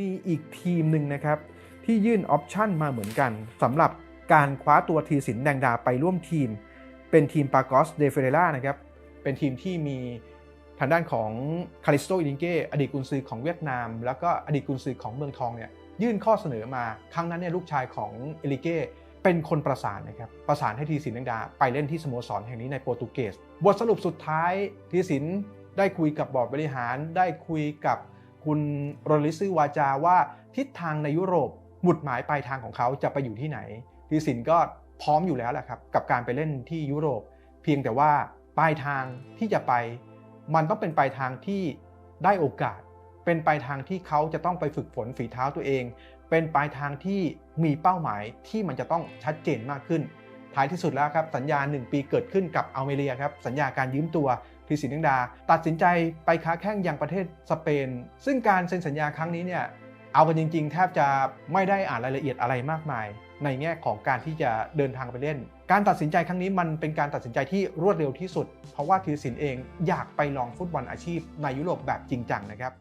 มีอีกทีมหนึ่งนะครับ ที่ยื่นออปชั่นมาเหมือนกันสำหรับการคว้าตัวทีสินแดงดาไปร่วมทีม เป็นทีมปากอสเดเฟเรล่านะครับ เป็นทีมที่มีทางด้านของคาริสโตอิลิงเกอดีตกุนซือของเวียดนาม แล้วก็อดีตกุนซือของเมืองทองเนี่ยยื่นข้อเสนอมาครั้งนั้นเนี่ยลูกชายของเอลิเกเป็นคนประสานนะครับประสานให้ทีสินแดงดา ไปเล่นที่สโมสรแห่งนี้ในโปรตุเกส บทสรุปสุดท้ายทีสินได้คุยกับบอร์ดบริหาร ได้คุยกับ คุณโรลิซือวาจาว่าทิศทางในยุโรปหมุดหมายปลายทางของเขาจะไปอยู่ที่ไหนทีสินก็พร้อมอยู่แล้วแหละครับกับการไปเล่นที่ยุโรป เพียงแต่ว่าปลายทางที่จะไป มันต้องเป็นปลายทางที่ได้โอกาส เป็นปลายทางที่เขาจะต้องไปฝึกฝนฝีเท้าตัวเอง เป็นปลายทางที่มีเป้าหมายที่มันจะต้องชัดเจนมากขึ้น ท้ายที่สุดแล้วครับสัญญา 1 ปีเกิดขึ้นกับอัลเมเรียครับสัญญาการยืมตัว ทีสินดังดา ตัดสินใจไปค้าแข่งยังประเทศสเปน ซึ่งการเซ็นสัญญาครั้งนี้เนี่ยเอากันจริงๆ แทบจะไม่ได้อ่านรายละเอียดอะไรมากมาย ในแง่ของการที่จะเดินทางไปเล่น การตัดสินใจครั้งนี้มันเป็นการตัดสินใจที่รวดเร็วที่สุด เพราะว่าทีสินเองอยากไปลองฟุตบอลอาชีพในยุโรปแบบจริงจังนะครับ